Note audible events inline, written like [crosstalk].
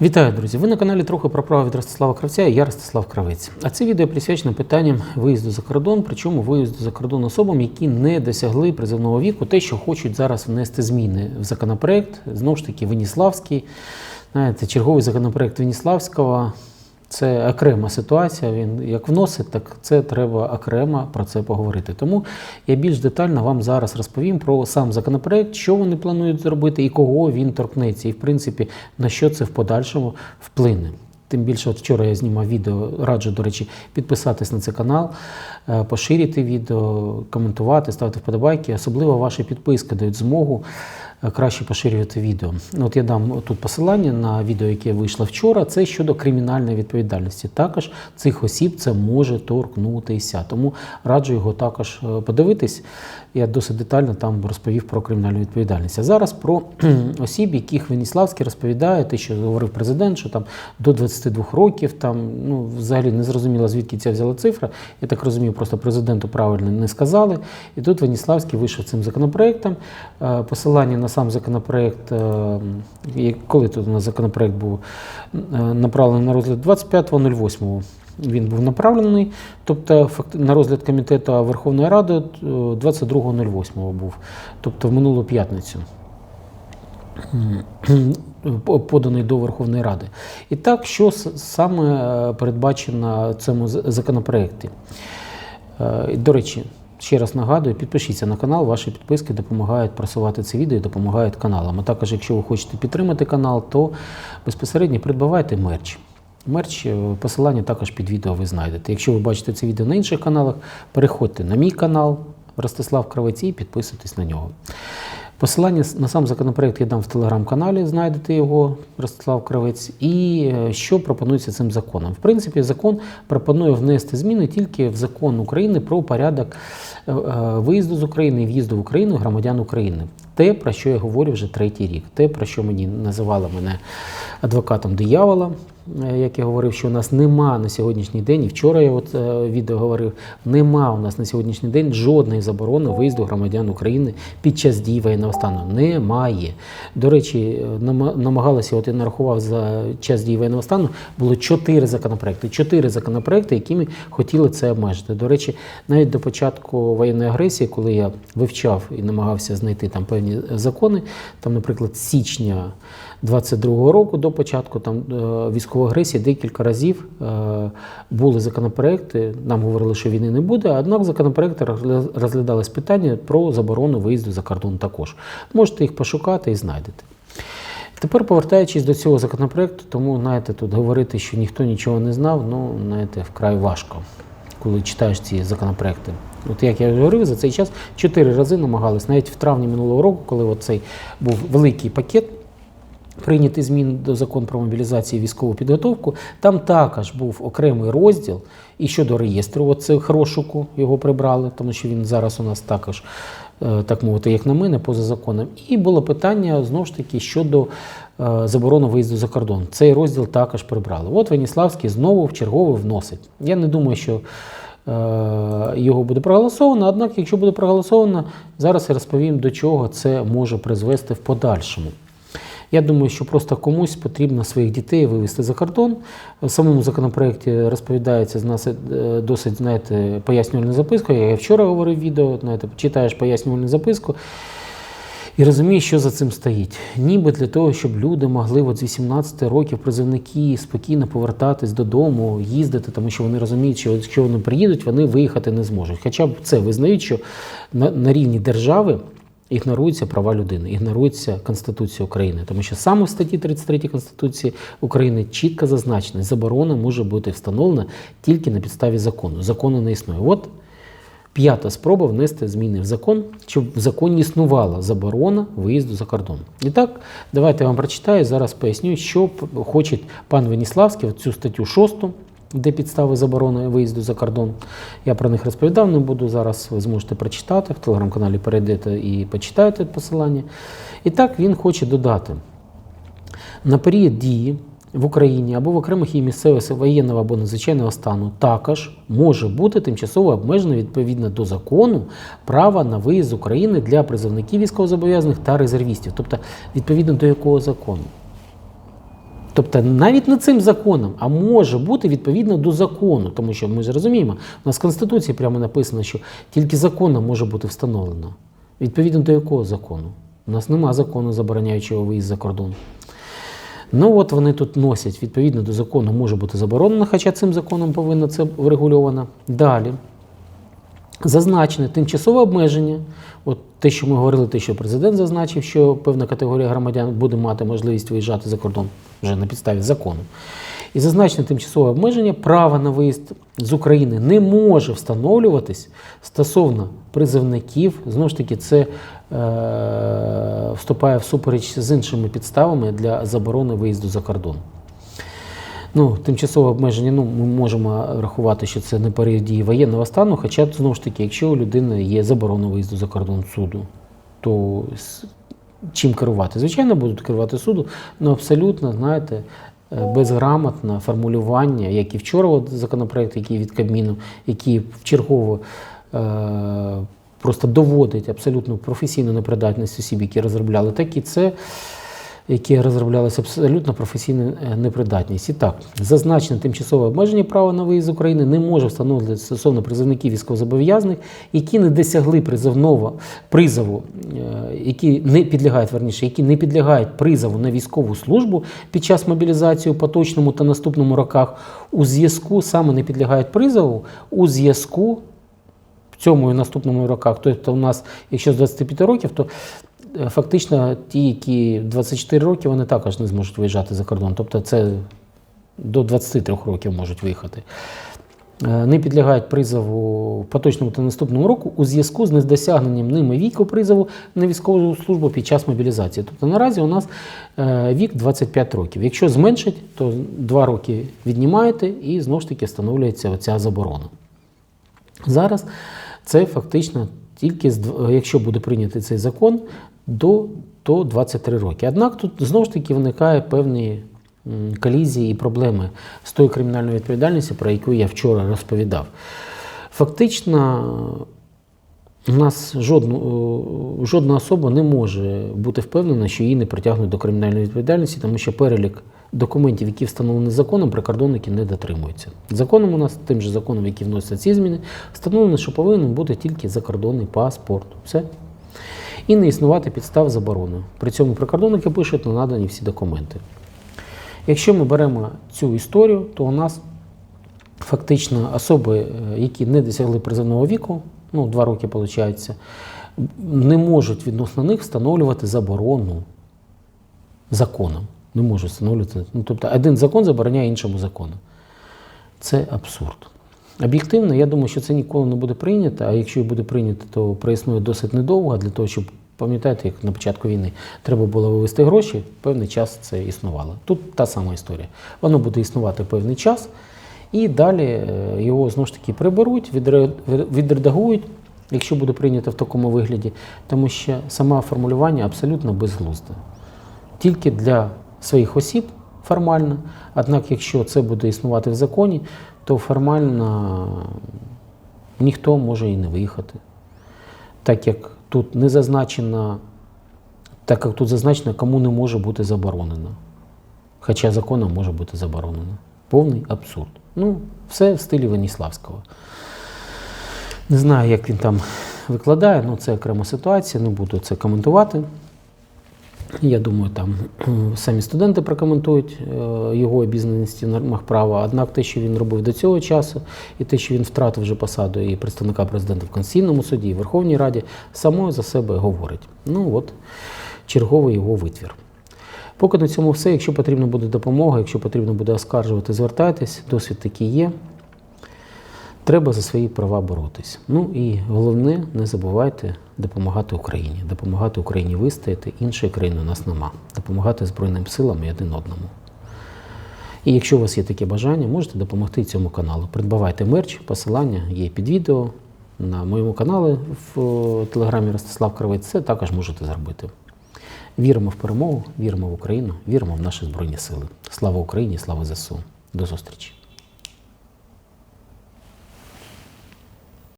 Вітаю, друзі! Ви на каналі трохи про право від Ростислава Кравця і я Ростислав Кравець. А це відео присвячено питанням виїзду за кордон, причому виїзду за кордон особам, які не досягли призовного віку, те, що хочуть зараз внести зміни в законопроект. Знову ж таки, Веніславський, знаєте, черговий законопроект Веніславського. Це окрема ситуація. Він як вносить, так це треба окремо про це поговорити. Тому я більш детально вам зараз розповім про сам законопроект, що вони планують зробити і кого він торкнеться, і в принципі на що це в подальшому вплине. Тим більше, от вчора я знімав відео, раджу, до речі, підписатись на цей канал, е, поширити відео, коментувати, ставити вподобайки. Особливо ваші підписки дають змогу краще поширювати відео. Ну, От я дам тут посилання на відео, яке вийшло вчора. Це щодо кримінальної відповідальності. Також цих осіб це може торкнутися. Тому раджу його також е, подивитись. Я досить детально там розповів про кримінальну відповідальність. А зараз про [clears throat] осіб, яких Веніславський розповідає, те, що говорив президент, що там до 22 років, там ну взагалі не зрозуміло, звідки ця взяла цифра. Я так розумію, просто президенту правильно не сказали. І тут Веніславський вийшов цим законопроектом. Е, Посилання на сам законопроект, е, коли тут у нас законопроект був е, направлений на розгляд 25.08. Він був направлений, тобто на розгляд комітету Верховної Ради е, 22.08 був, тобто в минулу п'ятницю. Поданий до Верховної Ради. І так, що саме е, передбачено в цьому законопроекті? Е, До речі, ще раз нагадую, підпишіться на канал, ваші підписки допомагають просувати це відео і допомагають каналам. А також, якщо ви хочете підтримати канал, то безпосередньо придбавайте мерч. Мерч, е, посилання також під відео ви знайдете. Якщо ви бачите це відео на інших каналах, переходьте на мій канал Ростислав Кравець і підписуйтесь на нього. Посилання на сам законопроект я дам в телеграм-каналі, знайдете його, Ростислав Кравець. І е, що пропонується цим законом? В принципі, закон пропонує внести зміни тільки в закон України про порядок виїзду з України і в'їзду в Україну громадян України. Те, про що я говорю вже третій рік, те, про що мені називали мене адвокатом диявола, е, як я говорив, що у нас нема на сьогоднішній день, і вчора я от е, відео говорив, нема у нас на сьогоднішній день жодної заборони виїзду громадян України під час дії воєнного стану. Немає. До речі, е, намагалися, от я нарахував за час дії воєнного стану, було чотири законопроекти. Чотири законопроекти, якими хотіли це обмежити. До речі, навіть до початку воєнної агресії, коли я вивчав і намагався знайти там певні закони, там, наприклад, з січня 22-го року до початку там е, військової агресії декілька разів е, були законопроекти. Нам говорили, що війни не буде. Однак законопроекти розгля- розглядалось питання про заборону виїзду за кордон також. Можете їх пошукати і знайдете. Тепер повертаючись до цього законопроекту, тому знаєте, тут говорити, що ніхто нічого не знав, ну знаєте, вкрай важко, коли читаєш ці законопроекти. От як я говорив, за цей час чотири рази намагались, навіть в травні минулого року, коли цей був великий пакет прийняти змін до закону про мобілізацію і військову підготовку. Там також був окремий розділ і щодо реєстру цих розшуку його прибрали, тому що він зараз у нас також, е, так мовити, як на мене, поза законом. І було питання знову ж таки щодо е, заборони виїзду за кордон. Цей розділ також прибрали. От Веніславський знову в чергове вносить. Я не думаю, що. Е, Його буде проголосовано, однак, якщо буде проголосовано, зараз я розповім, до чого це може призвести в подальшому. Я думаю, що просто комусь потрібно своїх дітей вивезти за кордон. В самому законопроекті розповідається з нас е, досить знаєте, пояснювальну записку. Я вчора говорив відео, знаєте, читаєш пояснювальну записку і розумієш, що за цим стоїть. Ніби для того, щоб люди могли от з 18 років призовники спокійно повертатись додому, їздити, тому що вони розуміють, що якщо вони приїдуть, вони виїхати не зможуть. Хоча б це визнають, що на, на рівні держави. Ігноруються права людини, ігнорується Конституція України, тому що саме в статті 33 Конституції України чітко зазначено, заборона може бути встановлена тільки на підставі закону. Закону не існує. От п'ята спроба внести зміни в закон, щоб в законі існувала заборона виїзду за кордон. І так, давайте я вам прочитаю, зараз поясню, що хоче пан Веніславський, цю статтю 6, де підстави заборони виїзду за кордон. Я про них розповідав, не буду зараз. Ви зможете прочитати в телеграм-каналі перейдете і почитаєте посилання. І так він хоче додати на період дії в Україні або в окремих її місцевостях воєнного або надзвичайного стану також може бути тимчасово обмежено відповідно до закону право на виїзд з України для призовників військовозобов'язаних та резервістів. Тобто, відповідно до якого закону? Тобто навіть не цим законом, а може бути відповідно до закону, тому що ми ж розуміємо, у нас в Конституції прямо написано, що тільки законом може бути встановлено. Відповідно до якого закону? У нас нема закону, забороняючого виїзд за кордон. Ну от вони тут носять відповідно до закону може бути заборонено, хоча цим законом повинно це врегульовано. Далі. Зазначене тимчасове обмеження. От те, що ми говорили, те, що президент зазначив, що певна категорія громадян буде мати можливість виїжджати за кордон вже на підставі закону. І зазначене тимчасове обмеження права на виїзд з України не може встановлюватись стосовно призовників. Знову ж таки, це вступає в супереч з іншими підставами для заборони виїзду за кордон. Ну, тимчасове обмеження, ну, ми можемо рахувати, що це не період дії воєнного стану, хоча, знову ж таки, якщо у людини є заборона виїзду за кордон суду, то чим керувати? Звичайно, будуть керувати суду, але абсолютно, знаєте, е, безграмотне формулювання, як і вчора от законопроект, який від Кабміну, який вчергово е, просто доводить абсолютно професійну непридатність осіб, які розробляли, так і це які розроблялися абсолютно професійна е, непридатність. І так, зазначене тимчасове обмеження права на виїзд з України не може встановлювати стосовно призовників військовозобов'язаних, які не досягли призовного призову, е, які не підлягають верніше, які не підлягають призову на військову службу під час мобілізації у поточному та наступному роках у зв'язку саме не підлягають призову у зв'язку. В цьому і наступному роках, тобто у нас, якщо з 25 років, то е, фактично ті, які 24 роки, вони також не зможуть виїжджати за кордон. Тобто це до 23 років можуть виїхати. Не підлягають призову в поточному та наступному року у зв'язку з недосягненням ними віку призову на військову службу під час мобілізації. Тобто наразі у нас е, вік 25 років. Якщо зменшить, то 2 роки віднімаєте і знову ж таки встановлюється оця заборона. Зараз це фактично тільки якщо буде прийнятий цей закон до, до 23 роки. Однак тут знову ж таки виникає певні колізії і проблеми з тою кримінальною відповідальністю, про яку я вчора розповідав. Фактично, у нас жодну, жодна особа не може бути впевнена, що її не притягнуть до кримінальної відповідальності, тому що перелік документів, які встановлені законом, прикордонники не дотримуються. Законом у нас, тим же законом, який вносяться ці зміни, встановлено, що повинен бути тільки закордонний паспорт. Все. І не існувати підстав заборони. При цьому прикордонники пишуть, надані всі документи. Якщо ми беремо цю історію, то у нас фактично особи, е, які не досягли призовного віку, ну, два роки виходить, не можуть відносно них встановлювати заборону законом. Не можуть встановлювати. Ну, тобто один закон забороняє іншому закону. Це абсурд. Об'єктивно, я думаю, що це ніколи не буде прийнято, а якщо і буде прийнято, то проіснує досить недовго для того, щоб, пам'ятаєте, як на початку війни треба було вивести гроші, певний час це існувало. Тут та сама історія. Воно буде існувати певний час, і далі е, його знову ж таки приберуть, відре- відредагують, якщо буде прийнято в такому вигляді, тому що саме формулювання абсолютно безглузде. Тільки для своїх осіб формально, однак, якщо це буде існувати в законі, то формально ніхто може і не виїхати. Так як тут не зазначено, так як тут зазначено, кому не може бути заборонено. Хоча законом може бути заборонено. Повний абсурд. Ну, все в стилі Веніславського. Не знаю, як він там викладає, але це окрема ситуація, не буду це коментувати. Я думаю, там е, самі студенти прокоментують е, його обізнаність в нормах права. Однак те, що він робив до цього часу, і те, що він втратив вже посаду і представника президента в Конституційному суді, і Верховній Раді, само за себе говорить. Ну от черговий його витвір. Поки на цьому все. Якщо потрібна буде допомога, якщо потрібно буде оскаржувати, звертайтесь, досвід такий є. Треба за свої права боротись. Ну і головне, не забувайте допомагати Україні, допомагати Україні вистояти. Іншої країни у нас нема. Допомагати Збройним силам і один одному. І якщо у вас є таке бажання, можете допомогти цьому каналу. Придбавайте мерч, посилання є під відео на моєму каналі в е, телеграмі Ростислав Кравець. Це також можете зробити. Віримо в перемогу, віримо в Україну, віримо в наші Збройні Сили. Слава Україні, слава ЗСУ. До зустрічі!